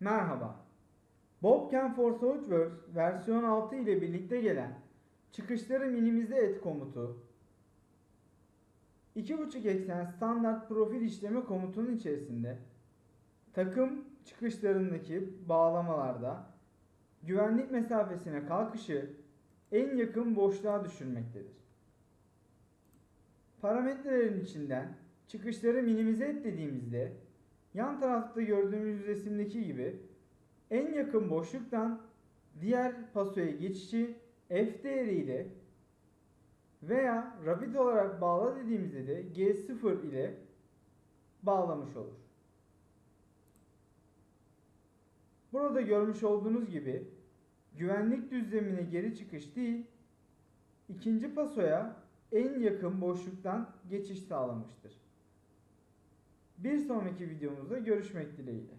Merhaba. Bobcan for SolidWorks versiyon 6 ile birlikte gelen çıkışları minimize et komutu 2.5 eksen standart profil işleme komutunun içerisinde takım çıkışlarındaki bağlamalarda güvenlik mesafesine kalkışı en yakın boşluğa düşürmektedir. Parametrelerin içinden çıkışları minimize et dediğimizde yan tarafta gördüğümüz resimdeki gibi en yakın boşluktan diğer pasoya geçişi f değeriyle veya rapid olarak bağla dediğimizde de G0 ile bağlamış olur. Burada görmüş olduğunuz gibi güvenlik düzlemine geri çıkış değil, ikinci pasoya en yakın boşluktan geçiş sağlamıştır. Bir sonraki videomuzda görüşmek dileğiyle.